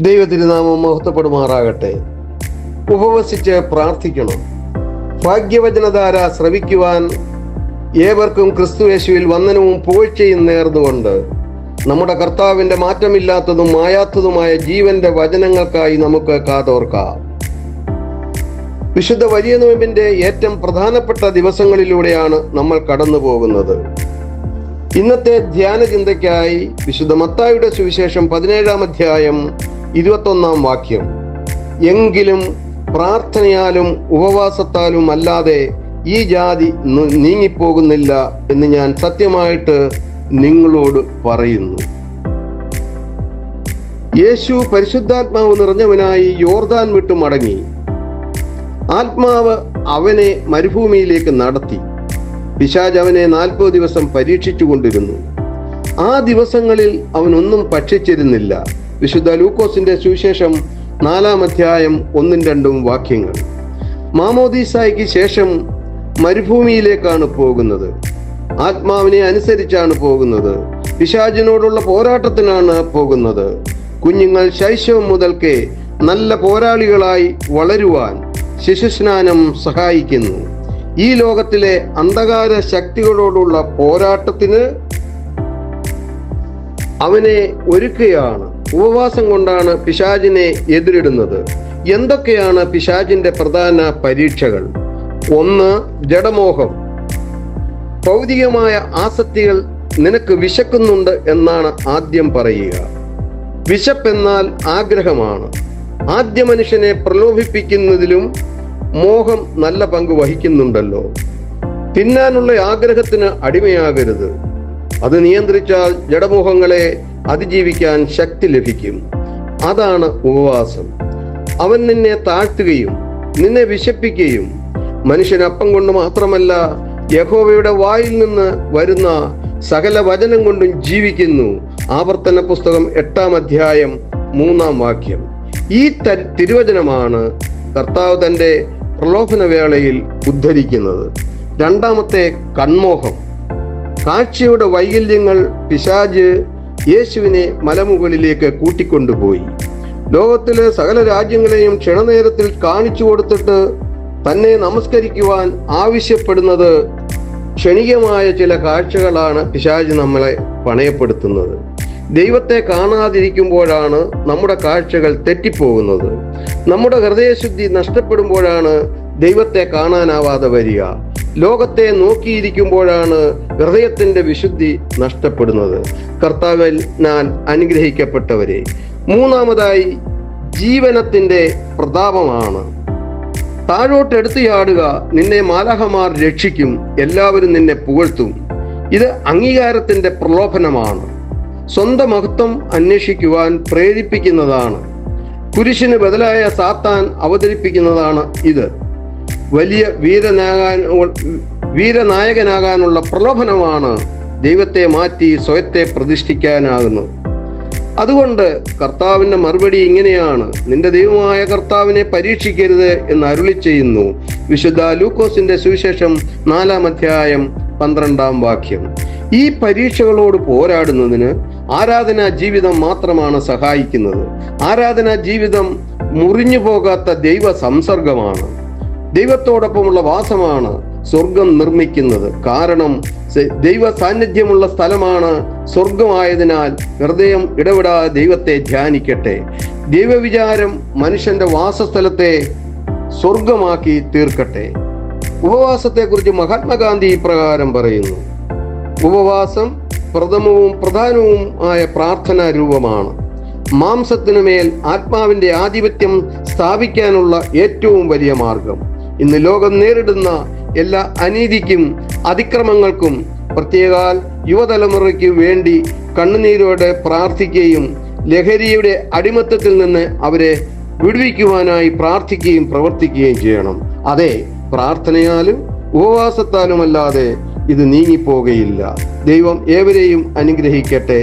ദൈവതിരുനാമം മഹത്വപ്പെടുമാറാകട്ടെ. ഉപവസിച്ച് പ്രാർത്ഥിക്കണം. ഭാഗ്യവചനധാര ശ്രവിക്കുവാൻ ഏവർക്കും ക്രിസ്തുയേശുവിൽ വന്ദനവും പുകഴ്ചയും നേർന്നുകൊണ്ട് നമ്മുടെ കർത്താവിന്റെ മാറ്റമില്ലാത്തതും മായാത്തതുമായ ജീവന്റെ വചനങ്ങൾക്കായി നമുക്ക് കാതോർക്കാം. വിശുദ്ധ വലിയ നോയമ്പിന്റെ ഏറ്റവും പ്രധാനപ്പെട്ട ദിവസങ്ങളിലൂടെയാണ് നമ്മൾ കടന്നു പോകുന്നത് ഇന്നത്തെ ധ്യാന ചിന്തയ്ക്കായി വിശുദ്ധ മത്തായുടെ സുവിശേഷം പതിനേഴാം അധ്യായം ഇരുപത്തൊന്നാം വാക്യം. എങ്കിലും പ്രാർത്ഥനയാലും ഉപവാസത്താലും അല്ലാതെ ഈ ജാതി നീങ്ങിപ്പോകുന്നില്ല എന്ന് ഞാൻ സത്യമായിട്ട് നിങ്ങളോട് പറയുന്നു. യേശു പരിശുദ്ധാത്മാവ് നിറഞ്ഞവനായി യോർദാൻ വിട്ടു മടങ്ങി. ആത്മാവ് അവനെ മരുഭൂമിയിലേക്ക് നടത്തി. പിശാജ് അവനെ നാൽപ്പത് ദിവസം പരീക്ഷിച്ചു കൊണ്ടിരുന്നു ആ ദിവസങ്ങളിൽ അവനൊന്നും ഭക്ഷിച്ചിരുന്നില്ല. വിശുദ്ധ ലൂക്കോസിന്റെ സുവിശേഷം നാലാം അധ്യായം ഒന്നും രണ്ടും വാക്യങ്ങൾ. മാമോദീസായ്ക്ക് ശേഷം മരുഭൂമിയിലേക്കാണ് പോകുന്നത്. ആത്മാവിനെ അനുസരിച്ചാണ് പോകുന്നത്. പിശാചിനോടുള്ള പോരാട്ടത്തിനാണ് പോകുന്നത്. കുഞ്ഞുങ്ങൾ ശൈശവം മുതൽക്കേ നല്ല പോരാളികളായി വളരുവാൻ ശിശുസ്നാനം സഹായിക്കുന്നു. ഈ ലോകത്തിലെ അന്ധകാര ശക്തികളോടുള്ള പോരാട്ടത്തിന് അവനെ ഒരുക്കുകയാണ്. ഉപവാസം കൊണ്ടാണ് പിശാചിനെ എതിരിടുന്നത്. എന്തൊക്കെയാണ് പിശാചിന്റെ പ്രധാന പരീക്ഷകൾ? ഒന്ന് ജഡമോഹം. ഭൗതികമായ ആസക്തികൾ നിനക്ക് വിശക്കുന്നുണ്ട് എന്നാണ് ആദ്യം പറയുക. വിശപ്പെന്നാൽ ആഗ്രഹമാണ്. ആദ്യ മനുഷ്യനെ പ്രലോഭിപ്പിക്കുന്നതിലും മോഹം നല്ല പങ്ക് വഹിക്കുന്നുണ്ടല്ലോ. തിന്നാനുള്ള ആഗ്രഹത്തിന് അടിമയാകരുത്. അത് നിയന്ത്രിച്ചാൽ ജഡമോഹങ്ങളെ അതിജീവിക്കാൻ ശക്തി ലഭിക്കും. അതാണ് ഉപവാസം. അവൻ നിന്നെ താഴ്ത്തുകയും നിന്നെ വിശപ്പിക്കുകയും മനുഷ്യൻ അപ്പം കൊണ്ട് മാത്രമല്ല യഹോവയുടെ വായിൽ നിന്ന് വരുന്ന സകല വചനം കൊണ്ടും ജീവിക്കുന്നു. ആവർത്തന പുസ്തകം എട്ടാം അധ്യായം മൂന്നാം വാക്യം. ഈ തിരുവചനമാണ് കർത്താവ് തന്റെ പ്രലോഭന വേളയിൽ ഉദ്ധരിക്കുന്നത്. രണ്ടാമത്തെ കൺമോഹം. കാഴ്ചയുടെ വൈകല്യങ്ങൾ പിശാജ് യേശുവിനെ മലമുകളിലേക്ക് കൂട്ടിക്കൊണ്ടുപോയി. ലോകത്തിലെ സകല രാജ്യങ്ങളെയും ക്ഷണനേരത്തിൽ കാണിച്ചു കൊടുത്തിട്ട് തന്നെ നമസ്കരിക്കുവാൻ ആവശ്യപ്പെടുന്നത് ക്ഷണികമായ ചില കാഴ്ചകളാണ് പിശാജ് നമ്മളെ പണയപ്പെടുത്തുന്നത്. ദൈവത്തെ കാണാതിരിക്കുമ്പോഴാണ് നമ്മുടെ കാഴ്ചകൾ തെറ്റിപ്പോകുന്നത്. നമ്മുടെ ഹൃദയശുദ്ധി നഷ്ടപ്പെടുമ്പോഴാണ് ദൈവത്തെ കാണാനാവാതെ വരിക. ലോകത്തെ നോക്കിയിരിക്കുമ്പോഴാണ് ഹൃദയത്തിന്റെ വിശുദ്ധി നഷ്ടപ്പെടുന്നത്. കർത്താവിൽ ഞാൻ അനുഗ്രഹിക്കപ്പെട്ടവരെ മൂന്നാമതായി ജീവനത്തിന്റെ പ്രതാപമാണ്. താഴോട്ട് എടുത്തു ചാടുക നിന്നെ മാലാഹമാർ രക്ഷിക്കും എല്ലാവരും നിന്നെ പുകഴ്ത്തും. ഇത് അംഗീകാരത്തിന്റെ പ്രലോഭനമാണ്. സ്വന്തം മഹത്വം അന്വേഷിക്കുവാൻ പ്രേരിപ്പിക്കുന്നതാണ്. കുരിശിന് ബദലായ സാത്താൻ അവതരിപ്പിക്കുന്നതാണ് ഇത്. വലിയ വീരനാകാൻ വീരനായകനാകാനുള്ള പ്രലോഭനമാണ് ദൈവത്തെ മാറ്റി സ്വയത്തെ പ്രതിഷ്ഠിക്കാനാകുന്നത്. അതുകൊണ്ട് കർത്താവിന്റെ മറുപടി ഇങ്ങനെയാണ്. നിന്റെ ദൈവമായ കർത്താവിനെ പരീക്ഷിക്കരുത് എന്ന് അരുളി ചെയ്യുന്നു വിശുദ്ധ ലൂക്കോസിന്റെ സുവിശേഷം നാലാം അധ്യായം പന്ത്രണ്ടാം വാക്യം. ഈ പരീക്ഷകളോട് പോരാടുന്നതിന് ആരാധനാ ജീവിതം മാത്രമാണ് സഹായിക്കുന്നത്. ആരാധനാ ജീവിതം മുറിഞ്ഞു പോകാത്ത ദൈവ സംസർഗമാണ് ദൈവത്തോടൊപ്പമുള്ള വാസമാണ് സ്വർഗം നിർമ്മിക്കുന്നത്. കാരണം ദൈവ സാന്നിധ്യമുള്ള സ്ഥലമാണ് സ്വർഗമായതിനാൽ ഹൃദയം ഇടപെടാതെ ദൈവത്തെ ധ്യാനിക്കട്ടെ. ദൈവവിചാരം മനുഷ്യന്റെ വാസസ്ഥലത്തെ സ്വർഗമാക്കി തീർക്കട്ടെ. ഉപവാസത്തെക്കുറിച്ച് മഹാത്മാഗാന്ധി ഇപ്രകാരം പറയുന്നു. ഉപവാസം പ്രഥമവും പ്രധാനവും ആയ പ്രാർത്ഥനാ രൂപമാണ്. മാംസത്തിനു മേൽ ആത്മാവിന്റെ ആധിപത്യം സ്ഥാപിക്കാനുള്ള ഏറ്റവും വലിയ മാർഗം. ഇന്ന് ലോകം നേരിടുന്ന എല്ലാ അനീതിക്കും അതിക്രമങ്ങൾക്കും പ്രത്യേകാൽ യുവതലമുറയ്ക്ക് വേണ്ടി കണ്ണുനീരോടെ പ്രാർത്ഥിക്കുകയും ലഹരിയുടെ അടിമത്തത്തിൽ നിന്ന് അവരെ വിടുവിക്കുവാനായി പ്രാർത്ഥിക്കുകയും പ്രവർത്തിക്കുകയും ചെയ്യണം. അതെ പ്രാർത്ഥനയാലും ഉപവാസത്താലും അല്ലാതെ ഇത് നീങ്ങിപ്പോകയില്ല. ദൈവം ഏവരെയും അനുഗ്രഹിക്കട്ടെ.